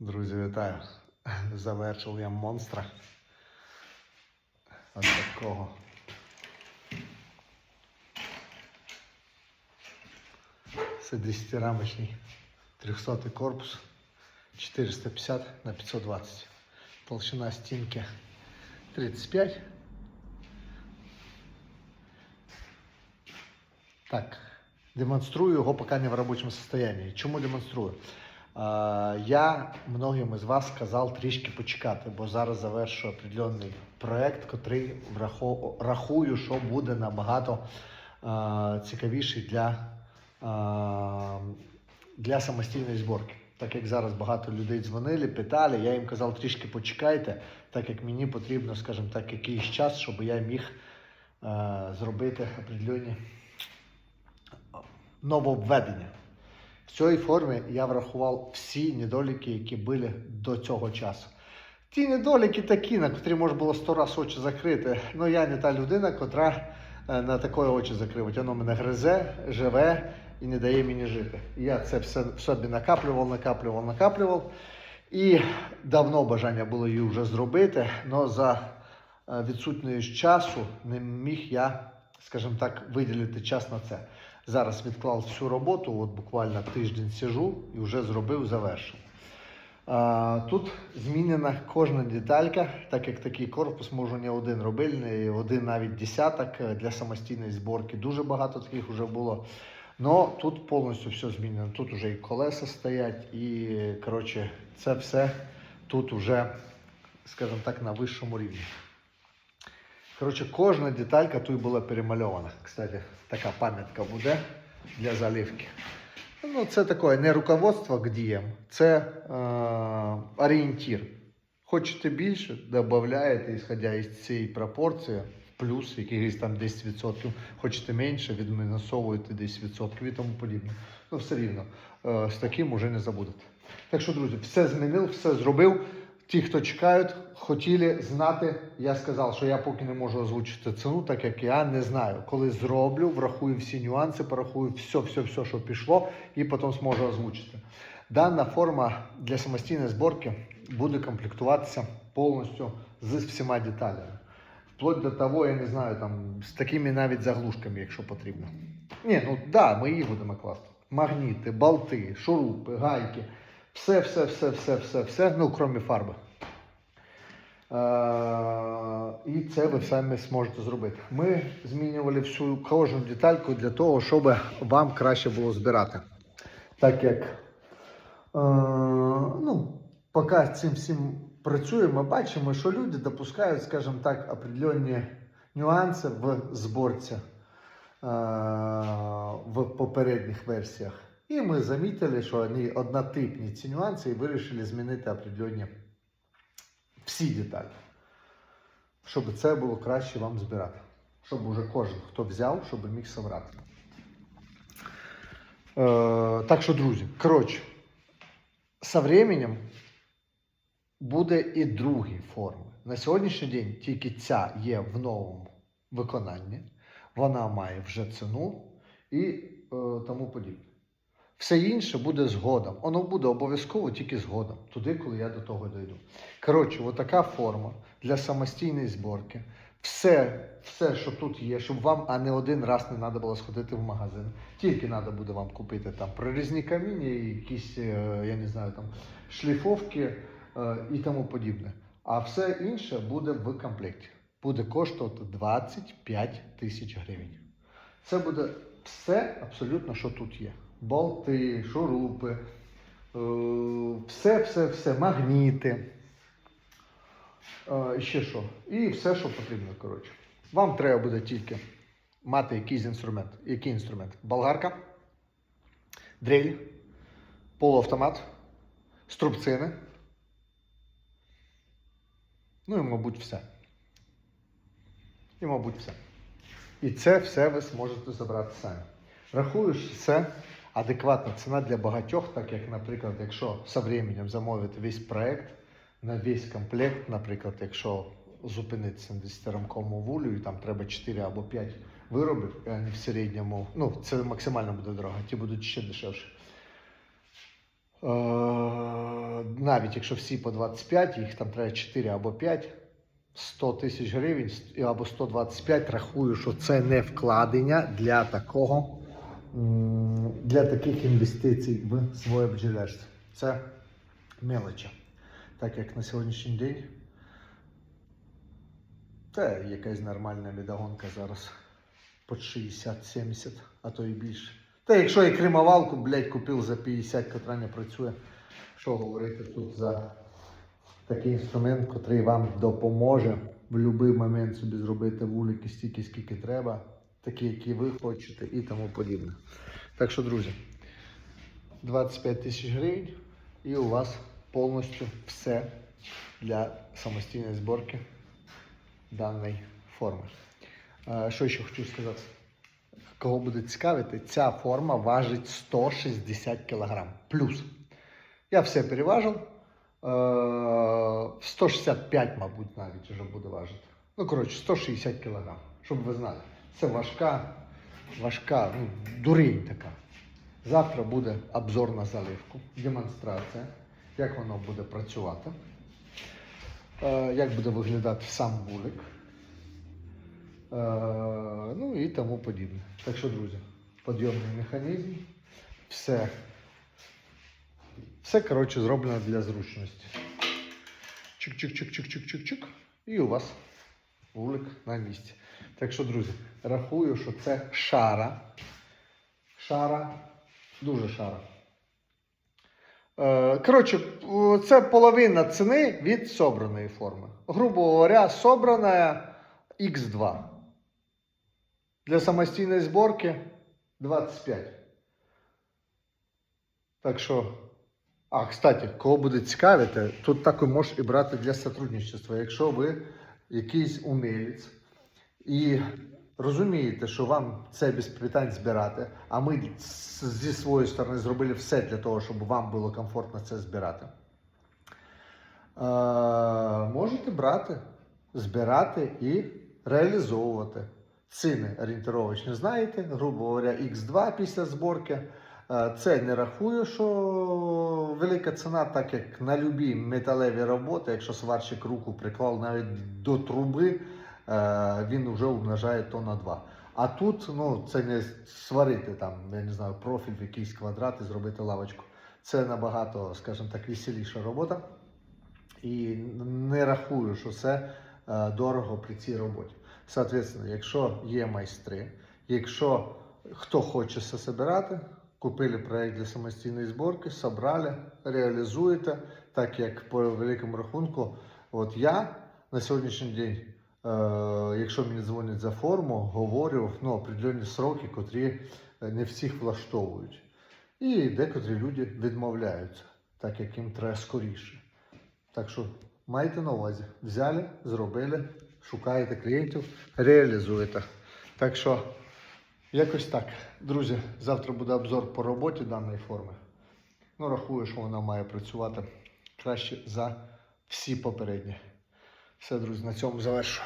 Друзі, вітаю! Завершив я монстра. Ось такого. Це 10-рамочний 300 корпус 450 на 520. Толщина стінки 35. Так, демонструю його поки не в робочому состоянии. Чому демонструю? Я многим із вас сказав трішки почекати, бо зараз завершую определенний проект, який рахую, що буде набагато цікавіший для, для самостійної зборки. Так як зараз багато людей дзвонили, питали, я їм казав трішки почекайте, так як мені потрібно, скажімо так, якийсь час, щоб я міг зробити определенні нововведення. В цій формі я врахував всі недоліки, які були до цього часу. Ті недоліки такі, на котрі можна було сто раз очі закрити. Ну я не та людина, котра е, на таке очі закривать. Воно мене гризе, живе і не дає мені жити. Я це все в собі накаплював, накаплював, накаплював. І давно бажання було її вже зробити, але за е, відсутністю часу не міг я, скажімо так, виділити час на це. Зараз відклав всю роботу, от буквально тиждень сижу і вже зробив, завершив. Тут змінена кожна деталька, так як такий корпус можу не один робити, один навіть десяток для самостійної зборки. Дуже багато таких вже було. Но тут повністю все змінено. Тут вже і колеса стоять, і коротше, це все тут вже, скажімо так, на вищому рівні. Коротше, кожна деталька тут була перемальована. Кстати, така пам'ятка буде для заливки. Ну, це таке не руководство к діям, це е, орієнтір. Хочете більше, додаєте, ісходя із цієї пропорції, плюс якихось там 10%. Хочете менше, відмінусовуєте 10% і тому подібне. Ну, все рівно, е, з таким уже не забудете. Так що, друзі, все змінив, все зробив. Ті, хто чекають, хотіли знати, я сказав, що я поки не можу озвучити ціну, так як я не знаю. Коли зроблю, врахую всі нюанси, порахую все, все, все, що пішло, і потім зможу озвучити. Дана форма для самостійної зборки буде комплектуватися повністю з всіма деталями. Вплоть до того, я не знаю, там з такими навіть заглушками, якщо потрібно. Ні, ну так, да, ми їх будемо класти. Магніти, болти, шурупи, гайки. Все, все, все, все, все, все, ну, крім фарби. І це ви самі зможете зробити. Ми змінювали всю кожну детальку для того, щоб вам краще було збирати. Так як ну, поки цим всім працюємо, бачимо, що люди допускають, скажімо так, определенні нюанси в зборці в попередніх версіях. І ми замітили, що вони однотипні ці нюанси і вирішили змінити определенні всі деталі, щоб це було краще вам збирати. Щоб уже кожен, хто взяв, щоб міг собрати. Е, так що, друзі, коротше, со временем буде і другі форми. На сьогоднішній день тільки ця є в новому виконанні, вона має вже ціну і е, тому подібне. Все інше буде згодом. Воно буде обов'язково тільки згодом, туди, коли я до того дойду. Коротше, отака форма для самостійної зборки. Все, все, що тут є, щоб вам, а не один раз не треба було сходити в магазин. Тільки треба буде вам купити там прорізні каміння, якісь, е, я не знаю, там шліфовки е, і тому подібне. А все інше буде в комплекті. Буде коштувати 25 тисяч гривень. Це буде все абсолютно, що тут є болти, шурупи, е, все, все, все, магніти. Е, Ще що? І все, що потрібно. коротше. Вам треба буде тільки мати якийсь інструмент. Який інструмент? Болгарка, дрель, полуавтомат, струбцини. Ну і, мабуть, все. І, мабуть, все. І це все ви зможете забрати самі. Рахую, що це адекватна ціна для багатьох, так як, наприклад, якщо з часом замовити весь проект на весь комплект, наприклад, якщо зупинитися на 10-рамковому вулю, і там треба 4 або 5 виробів, і вони в середньому, ну, це максимально буде дорого, ті будуть ще дешевші. Е, навіть якщо всі по 25, їх там треба 4 або 5, 100 тисяч гривень або 125, рахую, що це не вкладення для такого, для таких інвестицій в своє бджолярство. Це мелочі. Так як на сьогоднішній день це якась нормальна медогонка зараз по 60-70, а то і більше. Та якщо і кремовалку, блядь, купив за 50, котра не працює, що говорити тут за такий інструмент, який вам допоможе в будь-який момент собі зробити вулики стільки, скільки треба, такі, які ви хочете і тому подібне. Так що, друзі, 25 тисяч гривень і у вас повністю все для самостійної зборки даної форми. Е, Що ще хочу сказати? Кого буде цікавити, ця форма важить 160 кг. Плюс. Я все переважив. Е, 165, мабуть, навіть вже буде важити. Ну, коротше, 160 кг, щоб ви знали. Це важка, важка, ну, дурень така. Завтра буде обзор на заливку, демонстрація, як воно буде працювати, е, як буде виглядати сам вулик. Е, ну і тому подібне. Так що, друзі, підйомний механізм, все, все коротше, зроблено для зручності. Чик-чик-чик-чик-чик-чик-чик. І у вас вулик на місці. Так що, друзі, рахую, що це шара. Шара, дуже шара. Е, Коротше, це половина ціни від собраної форми. Грубо говоря, собрана X2. Для самостійної зборки 25. Так що, а, кстати, кого буде цікавити, тут також можеш і брати для сотрудничества. Якщо ви якийсь умілець і розумієте, що вам це без питань збирати, а ми зі своєї сторони зробили все для того, щоб вам було комфортно це збирати. Е, можете брати, збирати і реалізовувати. Ціни орієнтировочні знаєте, грубо говоря, X2 після зборки. Е, Це не рахую, що велика ціна, так як на любі металеві роботи, якщо сварщик руку приклав навіть до труби, він вже умножає то на 2. А тут ну, це не сварити там, я не знаю, профіль в якийсь квадрат і зробити лавочку. Це набагато, скажімо так, веселіша робота. І не рахую, що це е, дорого при цій роботі. Соответственно, якщо є майстри, якщо хто хоче це збирати, купили проєкт для самостійної зборки, собрали, реалізуєте, так як по великому рахунку, от я на сьогоднішній день, е, якщо мені дзвонять за форму, говорю ну, определенні сроки, котрі е, не всіх влаштовують. І декотрі люди відмовляються, так як їм треба скоріше. Так що майте на увазі, взяли, зробили, шукаєте клієнтів, реалізуєте. Так що якось так. Друзі, завтра буде обзор по роботі даної форми. Ну, рахую, що вона має працювати краще за всі попередні. Все, друзі, на цьому завершу.